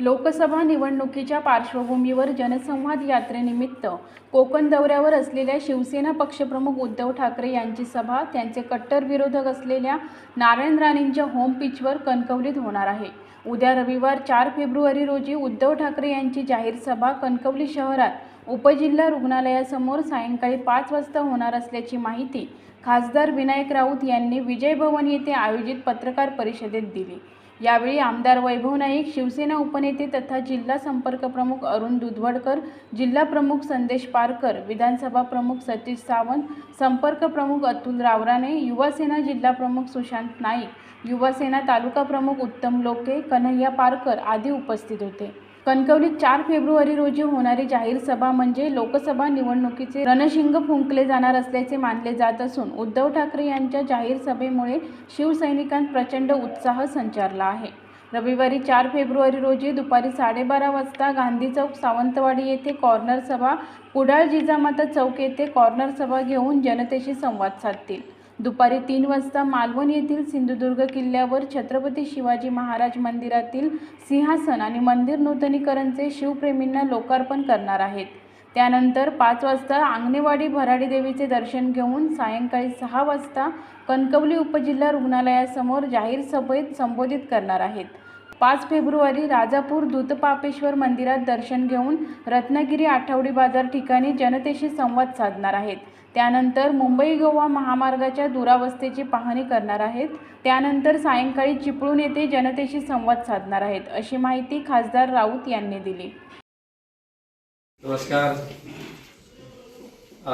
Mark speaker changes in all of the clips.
Speaker 1: लोकसभा निवडणुकीच्या पार्श्वभूमीवर जनसंवाद यात्रेनिमित्त कोकण दौऱ्यावर असलेल्या शिवसेना पक्षप्रमुख उद्धव ठाकरे यांची सभा त्यांचे कट्टर विरोधक असलेल्या नारायण राणेंच्या होम पिचवर कणकवलीत होणार आहे. उद्या रविवार चार फेब्रुवारी रोजी उद्धव ठाकरे यांची जाहीर सभा कणकवली शहरात उपजिल्हा रुग्णालयासमोर सायंकाळी पाच वाजता होणार असल्याची माहिती खासदार विनायक राऊत यांनी विजय भवन येथे आयोजित पत्रकार परिषदेत दिली. यावेळी आमदार वैभव नाईक शिवसेना उपनेते तथा जिल्हा संपर्क प्रमुख अरुण दुधवडकर जिल्हा प्रमुख संदेश पारकर विधानसभा प्रमुख सतीश सावंत संपर्क प्रमुख अतुल रावराने युवासेना जिल्हा प्रमुख सुशांत नाईक युवासेना तालुका प्रमुख उत्तम लोके कन्हैया पारकर आदी उपस्थित होते. कणकवलीत चार फेब्रुवारी रोजी होणारी जाहीर सभा म्हणजे लोकसभा निवडणुकीचे रणशिंग फुंकले जाणार असल्याचे मानले जात असून उद्धव ठाकरे यांच्या जाहीर सभेमुळे शिवसैनिकांत प्रचंड उत्साह संचारला आहे. रविवारी चार फेब्रुवारी रोजी दुपारी साडेबारा वाजता गांधी चौक सावंतवाडी येथे कॉर्नर सभा कुडाळ जिजामाता चौक येथे कॉर्नर सभा घेऊन जनतेशी संवाद साधतील. दुपारी तीन वाजता मालवण येथील सिंधुदुर्ग किल्ल्यावर छत्रपती शिवाजी महाराज मंदिरातील सिंहासन आणि मंदिर नूतनीकरणचे शिवप्रेमींना लोकार्पण करणार आहेत. त्यानंतर पाच वाजता आंगणेवाडी भराडी देवीचे दर्शन घेऊन सायंकाळी सहा वाजता कणकवली उपजिल्हा रुग्णालयासमोर जाहीर सभेत संबोधित करणार आहेत. पाच फेब्रुवारी राजापूर दूतपापेश्वर मंदिरात दर्शन घेऊन रत्नागिरी आठवडी बाजार ठिकाणी जनतेशी संवाद साधणार आहेत. त्यानंतर मुंबई गोवा महामार्गाच्या दुरावस्थेची पाहणी करणार आहेत. त्यानंतर सायंकाळी चिपळूण येथे जनतेशी संवाद साधणार आहेत अशी माहिती खासदार राऊत यांनी दिली.
Speaker 2: नमस्कार.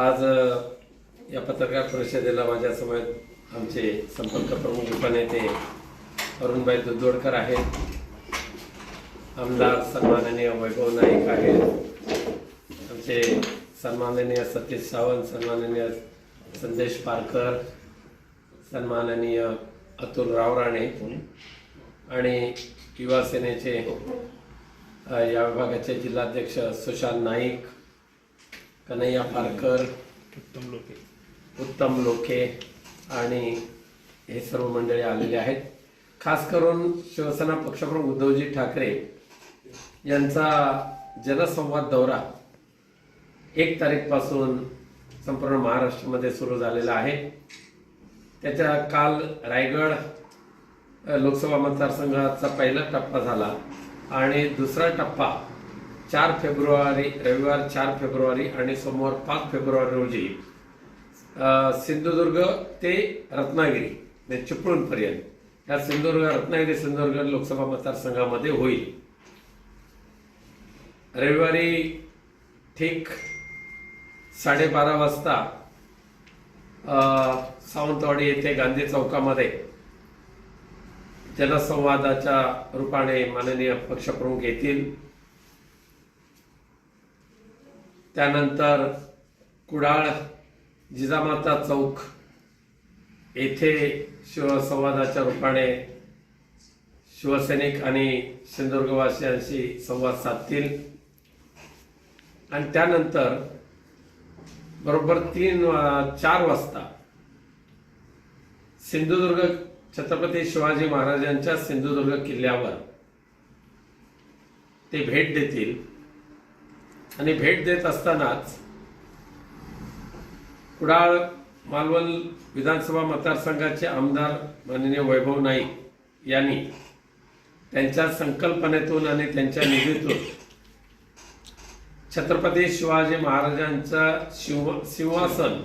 Speaker 2: आज या पत्रकार परिषदेला माझ्यासमोर आमचे संपर्क प्रमुख उपनेते अरुणभाई दुधोडकर आहेत. आमदार सन्माननीय वैभव नाईक आहेत. आमचे सन्माननीय सतीश सावंत सन्माननीय संदेश पारकर सन्माननीय अतुल रावराणे आणि युवा सेनेचे या विभागाचे जिल्हाध्यक्ष सुशांत नाईक कन्हैया पारकर उत्तम लोके. उत्तम लोके आणि हे सर्व मंडळी आलेले आहेत. खास करून शिवसेना पक्षप्रमुख उद्धवजी ठाकरे यांचा जनसंवाद दौरा एक तारीखपासून संपूर्ण महाराष्ट्रामध्ये सुरू झालेला आहे. त्याच्या काल रायगड लोकसभा मतदारसंघाचा पहिला टप्पा झाला आणि दुसरा टप्पा चार फेब्रुवारी रविवार चार फेब्रुवारी आणि सोमवार पाच फेब्रुवारी रोजी सिंधुदुर्ग ते रत्नागिरी म्हणजे चिपळूणपर्यंत. या सिंधुदुर्ग रत्नागिरी सिंधुदुर्ग लोकसभा मतदारसंघामध्ये होईल. रविवारी ठीक साडेबारा वाजता सावंतवाडी येथे गांधी चौकामध्ये जनसंवादाच्या रूपाने माननीय पक्षप्रमुख येतील. त्यानंतर कुडाळ जिजामाता चौक येथे शिवसंवादाच्या रूपाने शिवसैनिक आणि सिंधुदुर्गवासियांशी संवाद साधतील. आणि त्यानंतर बरोबर तीन चार वाजता. सिंधुदुर्ग छत्रपती शिवाजी महाराजांच्या सिंधुदुर्ग किल्ल्यावर ते भेट देतील. आणि भेट देत असतानाच कुडाळ मालवण विधानसभा मतदारसंघाचे आमदार माननीय वैभव नाईक यांनी त्यांच्या संकल्पनेतून आणि त्यांच्या निधीतून छत्रपती शिवाजी महाराजांचं शिव सिंहासन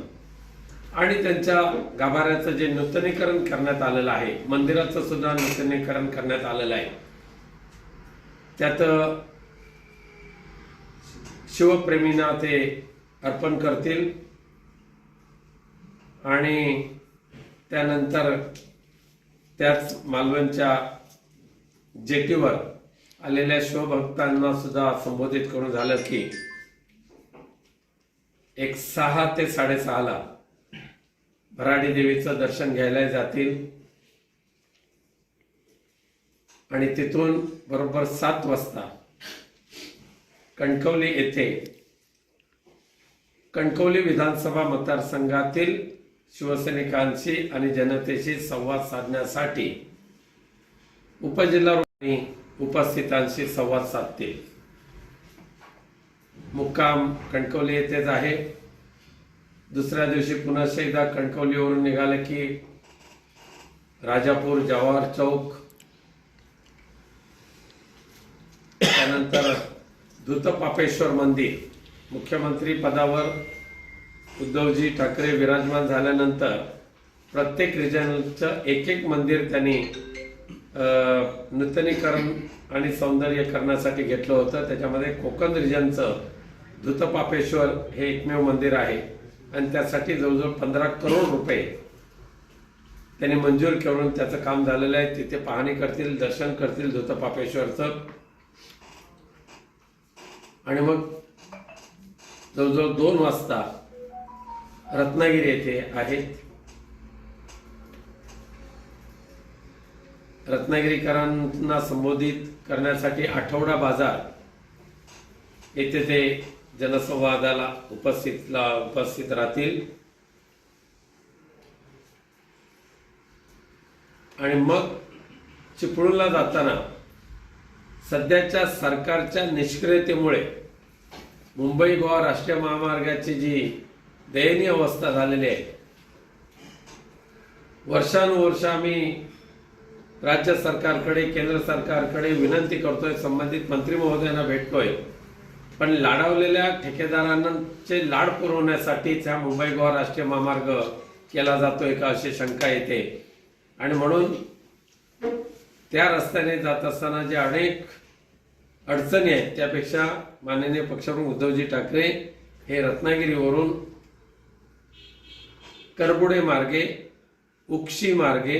Speaker 2: आणि त्यांच्या गाभाऱ्याचं जे नूतनीकरण करण्यात आलेलं आहे मंदिराचं सुद्धा नूतनीकरण करण्यात आलेलं आहे. त्यात शिवप्रेमींना ते अर्पण करतील आणि त्यानंतर त्याच मालवणच्या जेटीवर आलेल्या शिवभक्तांना सुद्धा संबोधित करून झालं की एक सहा ते साडेसहाला भराडी देवीचं दर्शन घ्यायला जातील. आणि तिथून बरोबर सात वाजता कणकवली येथे कणकवली विधानसभा मतदारसंघातील शिवसैनिकांशी आणि जनतेशी संवाद साधण्यासाठी उपजिल्हा उपस्थितांशी संवाद साधतील मुक्काम कणकवली येथेच आहे. दुसऱ्या दिवशी पुन्हा एकदा कणकवलीवरून निघाले की राजापूर जवाहर चौक. त्यानंतर धूतपापेश्वर मंदिर. मुख्यमंत्री पदावर उद्धवजी ठाकरे विराजमान झाल्यानंतर प्रत्येक रिजनचं एक एक मंदिर त्यांनी नूतनीकरण आणि सौंदर्यकरणासाठी घेतलं होतं. त्याच्यामध्ये कोकण रिजनचं धुतपापेश्वर हे एकमेव मंदिर आहे. आणि त्यासाठी जवळजवळ पंधरा करोड रुपये त्यांनी मंजूर करून त्याचं काम झालेलं आहे. तिथे पाहणी करतील दर्शन करतील धुतपापेश्वरचं. आणि मग जवळजवळ दोन वाजता रत्नागिरी येथे आहेत रत्नागिरीकरांना संबोधित करण्यासाठी आठवडा बाजार. येथे ते जनसंवादाला उपस्थितला उपस्थित राहतील. आणि मग चिपळूणला जाताना सध्याच्या सरकारच्या निष्क्रियतेमुळे मुंबई गोवा राष्ट्रीय महामार्गाची जी दयनीय अवस्था झालेली आहे. वर्षानुवर्ष आम्ही राज्य सरकारकडे केंद्र सरकारकडे विनंती करतोय संबंधित मंत्री महोदयांना भेटतोय. पण लाडावलेल्या ठेकेदारांचे लाड पुरवण्यासाठीच हा मुंबई गोवा राष्ट्रीय महामार्ग केला जातोय का अशी शंका येते. आणि म्हणून त्या रस्त्याने जात असताना जे अनेक अडचणी आहेत त्यापेक्षा माननीय पक्षप्रमुख उद्धवजी ठाकरे हे रत्नागिरीवरून करबुडे मार्गे उक्षी मार्गे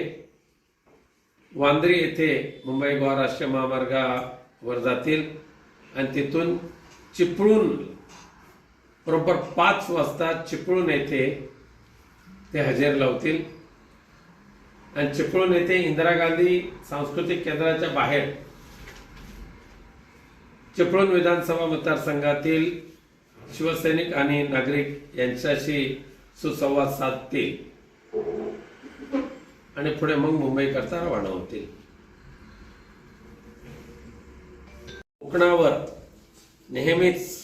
Speaker 2: वांद्री येथे मुंबई गोवा राष्ट्रीय महामार्गावर जातील. आणि तिथून चिपळूण बरोबर पाच वाजता चिपळूण येथे ते हजेर लावतील. आणि चिपळूण येथे इंदिरा गांधी सांस्कृतिक केंद्राच्या बाहेर चिपळूण विधानसभा मतदारसंघातील शिवसैनिक आणि नागरिक यांच्याशी सुसंवाद साधतील. आणि पुढे मग मुंबईकरता रवाना होतील कोकणावर नेहमीच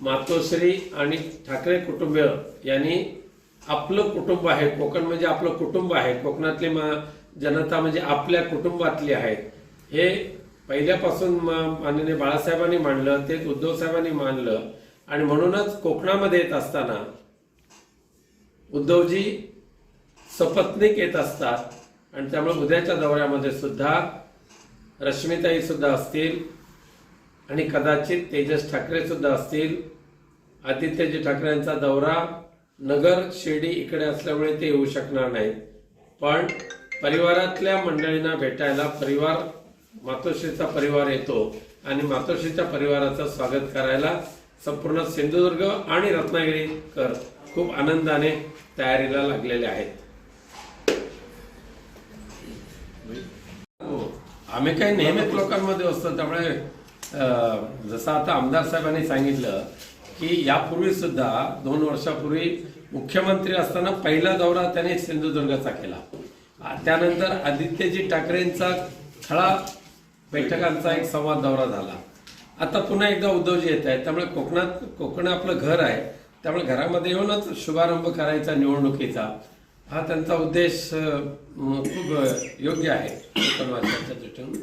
Speaker 2: मातोश्री आणि ठाकरे कुटुंब यांनी आपलं कुटुंब आहे. कोकण म्हणजे आपलं कुटुंब आहे. कोकणातली मा जनता म्हणजे आपल्या कुटुंबातली आहेत हे पहिल्यापासून माननीय बाळासाहेबांनी मांडलं तेच उद्धव साहेबांनी मानलं आणि म्हणूनच कोकणामध्ये येत असताना उद्धवजी सपत्नीक येत असतात. आणि त्यामुळे उद्याच्या दौऱ्यामध्ये सुद्धा रश्मिताई सुद्धा असतील आणि कदाचित तेजस ठाकरे सुद्धा असतील. आदित्यजी ठाकरेंचा दौरा नगर शिर्डी इकडे असल्यामुळे ते येऊ शकणार नाहीत. पण परिवारातल्या मंडळींना भेटायला परिवार मातोश्रीचा परिवार येतो आणि मातोश्रीच्या परिवाराचं स्वागत करायला संपूर्ण सिंधुदुर्ग आणि रत्नागिरीकर खूप आनंदाने तयारीला लागलेले आहेत. आम्ही काही नेहमीच लोकांमध्ये असतो त्यामुळे जसं आता आमदार साहेबांनी सांगितलं की यापूर्वी सुद्धा दोन वर्षापूर्वी मुख्यमंत्री असताना पहिला दौरा त्यांनी सिंधुदुर्गचा केला. त्यानंतर आदित्यजी ठाकरेंचा खळा बैठकांचा एक संवाद दौरा झाला. आता पुन्हा एकदा उद्धवजी येत आहेत त्यामुळे कोकणात कोकण आपलं घर आहे त्यामुळे घरामध्ये येऊनच शुभारंभ करायचा निवडणुकीचा. हा त्यांचा उद्देश खूप योग्य आहे. दृष्टीने.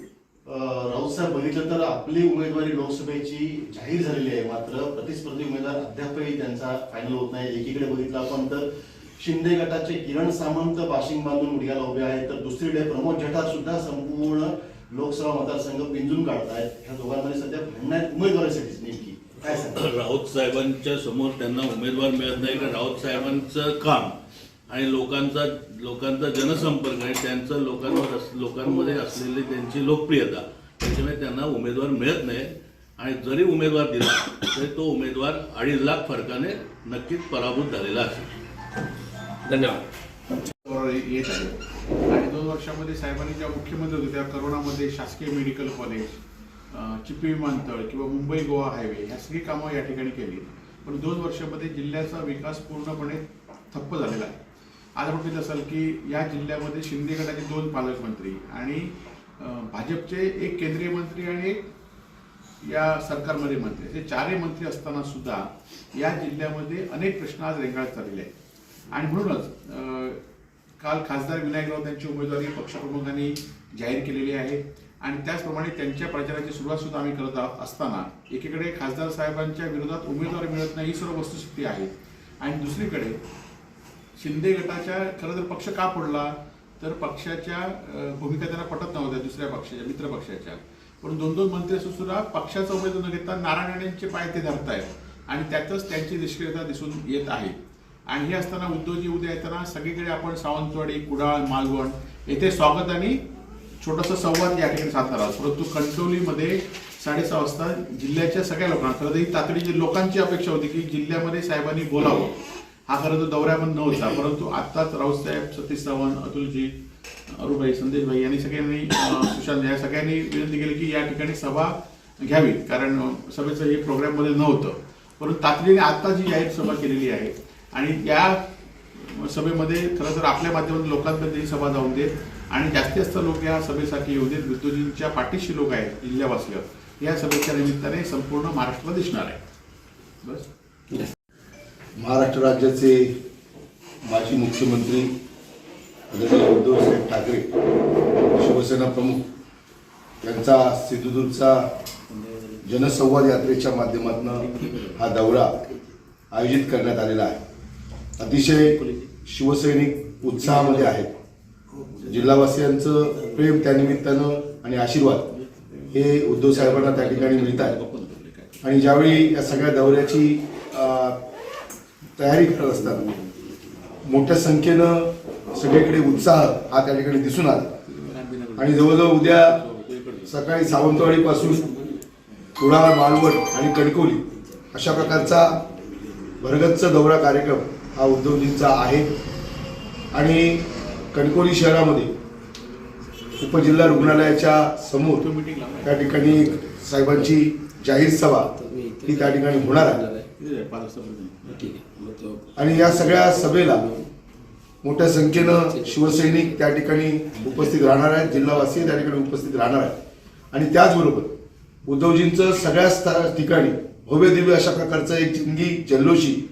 Speaker 3: राऊत साहेब बघितलं तर आपली उमेदवारी लोकसभेची जाहीर झालेली आहे. मात्र प्रतिस्पर्धी उमेदवार अद्यापही त्यांचा फायनल होत नाही. एकीकडे बघितलं आपण तर शिंदे गटाचे किरण सामंत बाशिंग बांधून मुडग्याला उभे आहेत. तर दुसरीकडे प्रमोद जठार सुद्धा संपूर्ण लोकसभा मतदारसंघ पिंजून काढतायत. ह्या दोघांमध्ये सध्या भांडण आहेत. उमेदवारासाठीच नेमकी. काय सांगा
Speaker 4: राऊत साहेबांच्या समोर त्यांना उमेदवार मिळत नाही. कारण राऊत साहेबांचं काम आणि लोकांचा लोकांचा जनसंपर्क आणि त्यांचं लोकांवर अस- लोकांमध्ये असलेली त्यांची लोकप्रियता. त्याच्यामुळे त्यांना उमेदवार मिळत नाही. आणि जरी उमेदवार दिला तरी तो उमेदवार अडीच लाख फरकाने नक्कीच पराभूत झालेला असेल.
Speaker 2: धन्यवाद.
Speaker 5: येत आहे. आणि दोन वर्षामध्ये साहेबांनी ज्या मुख्यमंत्री होते त्या करोनामध्ये शासकीय मेडिकल कॉलेज चिपी विमानतळ किंवा मुंबई गोवा हायवे ह्या सगळी कामं या ठिकाणी केली. पण दोन वर्षामध्ये जिल्ह्याचा विकास पूर्णपणे ठप्प झालेला आहे. आज आपण असाल की या जिल्ह्यामध्ये शिंदे गटाचे दोन पालकमंत्री आणि भाजपचे एक केंद्रीय मंत्री आणि एक या सरकारमध्ये मंत्री. असे चारही मंत्री असताना सुद्धा या जिल्ह्यामध्ये अनेक प्रश्न आज रेंगाळत चाललेले आहेत. आणि म्हणूनच काल खासदार विनायक राऊत यांची उमेदवारी पक्षप्रमुखांनी जाहीर केलेली आहे. आणि त्याचप्रमाणे त्यांच्या प्रचाराची सुरुवात सुद्धा आम्ही करत आहोत असताना एकीकडे खासदार साहेबांच्या विरोधात उमेदवार मिळत नाही ही सर्व वस्तुस्थिती आहे. आणि दुसरीकडे शिंदे गटाच्या खरं तर पक्ष का पडला तर पक्षाच्या भूमिका त्यांना पटत नव्हत्या दुसऱ्या पक्षाच्या मित्र पक्षाच्या. पण दोन दोन मंत्री असून सुद्धा पक्षाचा उमेदवार न घेता नारायण पाय ते धरतायत. आणि त्यातच त्यांची निष्क्रियता दिसून येत आहे. आणि हे असताना उद्योजी उद्या येताना सगळीकडे आपण सावंतवाडी कुडाळ मालवण येथे स्वागत आणि छोटासा संवाद या ठिकाणी साधणार आहोत. परंतु कणकवलीमध्ये साडेसहा वाजता जिल्ह्याच्या सगळ्या लोकांना खरं तर ही तातडीची लोकांची अपेक्षा होती की जिल्ह्यामध्ये साहेबांनी बोलावं. हा खरं तर दौऱ्यामध्ये नव्हता परंतु आत्ताच राऊतसाहेब सतीश चव्हाण अतुलजी अरुभाई संदेशभाई यांनी सगळ्यांनी सुशांत या सगळ्यांनी विनंती केली की या ठिकाणी सभा घ्यावी कारण सभेचं हे प्रोग्राममध्ये नव्हतं. परंतु तातडीने आत्ता जी जाहीर सभा केलेली आहे आणि या सभेमध्ये खरं तर आपल्या माध्यमातून लोकांपर्यंत ही सभा जाऊन देत आणि जास्तीत जास्त लोक या सभेसाठी येऊ देत. विद्युजींच्या पाठीशी लोक आहेत जिल्ह्यावासीय. या सभेच्या निमित्ताने संपूर्ण महाराष्ट्राला दिसणार आहे. बस.
Speaker 3: महाराष्ट्र राज्याचे माजी मुख्यमंत्री आदरणीय उद्धवसाहेब ठाकरे शिवसेना प्रमुख यांचा सिंधुदुर्गचा जनसंवाद यात्रेच्या माध्यमातून हा दौरा आयोजित करण्यात आलेला आहे. अतिशय शिवसैनिक उत्साहामध्ये आहेत. जिल्हावासियांचं प्रेम त्यानिमित्तानं आणि आशीर्वाद हे उद्धव साहेबांना त्या ठिकाणी मिळत आहे आणि ज्यावेळी या सगळ्या दौऱ्याची तयारी करत असतात. मोठ्या संख्येनं सगळीकडे उत्साह हा त्या ठिकाणी दिसून आला. आणि जवळजवळ उद्या सकाळी सावंतवाडीपासून कुडाळ मालवण आणि कणकवली अशा प्रकारचा भरगच्च दौरा कार्यक्रम हा उद्धवजींचा आहे. आणि कणकवली शहरामध्ये उपजिल्हा रुग्णालयाच्या समोर त्या ठिकाणी साहेबांची जाहीर सभा ही त्या ठिकाणी होणार आहे. आणि या सगळ्या सभेला मोठ्या संख्येनं शिवसैनिक त्या ठिकाणी उपस्थित राहणार आहेत जिल्हावासी त्या ठिकाणी उपस्थित राहणार आहेत. आणि त्याचबरोबर उद्धवजींचं सगळ्या स्था- ठिकाणी भव्य दिव्य अशा प्रकारचं एक जिंगी जल्लोषी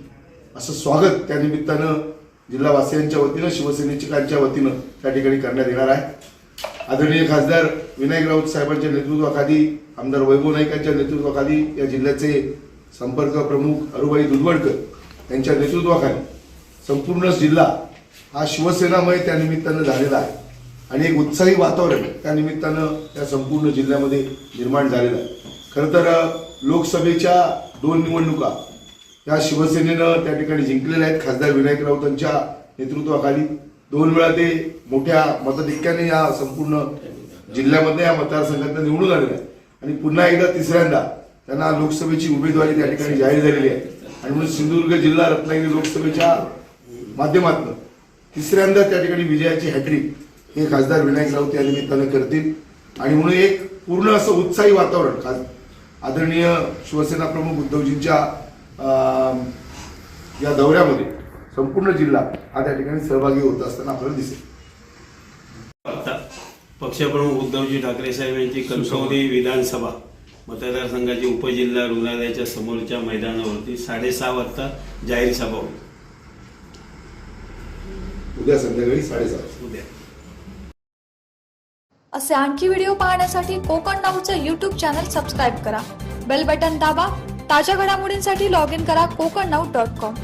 Speaker 3: असं स्वागत त्या निमित्तानं जिल्हावासियांच्या वतीनं शिवसैनिकांच्या वतीनं त्या ठिकाणी करण्यात येणार आहे. आदरणीय खासदार विनायक राऊत साहेबांच्या नेतृत्वाखाली आमदार वैभव नाईकांच्या नेतृत्वाखाली या जिल्ह्याचे संपर्क प्रमुख अरुबाई दुधवडकर यांच्या नेतृत्वाखाली संपूर्ण जिल्हा हा शिवसेनामय त्या निमित्तानं झालेला आहे. आणि एक उत्साही वातावरण त्या निमित्तानं त्या संपूर्ण जिल्ह्यामध्ये निर्माण झालेलं आहे. खरं तर लोकसभेच्या दोन निवडणुका या शिवसेनेनं त्या ठिकाणी जिंकलेल्या आहेत. खासदार विनायक राऊतांच्या नेतृत्वाखाली दोन वेळा ते मोठ्या मताधिक्याने या संपूर्ण जिल्ह्यामध्ये या मतदारसंघातनं निवडून आलेलं आहे आणि पुन्हा एकदा तिसऱ्यांदा त्यांना लोकसभेची उमेदवारी त्या ठिकाणी जाहीर झालेली आहे. आणि म्हणून सिंधुदुर्ग जिल्हा रत्नागिरी लोकसभेच्या माध्यमातून तिसऱ्यांदा त्या ठिकाणी विजयाची हॅट्रिक हे खासदार विनायक राऊत या निमित्तानं करतील. आणि म्हणून एक पूर्ण असं उत्साही वातावरण खास आदरणीय शिवसेना प्रमुख उद्धवजींच्या या दौऱ्यामध्ये संपूर्ण जिल्हा हा त्या ठिकाणी सहभागी होत असताना आपल्याला दिसेल.
Speaker 6: पक्षप्रमुख उद्धवजी ठाकरे साहेब यांची कणकवली विधानसभा. मतदारसंघाची उपजिल्हा रुग्णालयाच्या समोरच्या मैदानावरती साडेसहा वाजता जाहीर सभा होईल.
Speaker 3: उद्या संध्याकाळी वाजता.
Speaker 6: उद्या.
Speaker 7: असे आणखी व्हिडिओ पाहण्यासाठी कोकण नाऊचं यूट्यूब चॅनल सबस्क्राईब करा. बेल बटन दाबा. ताज्या घडामोडींसाठी लॉग इन करा कोकण नाऊ डॉट कॉम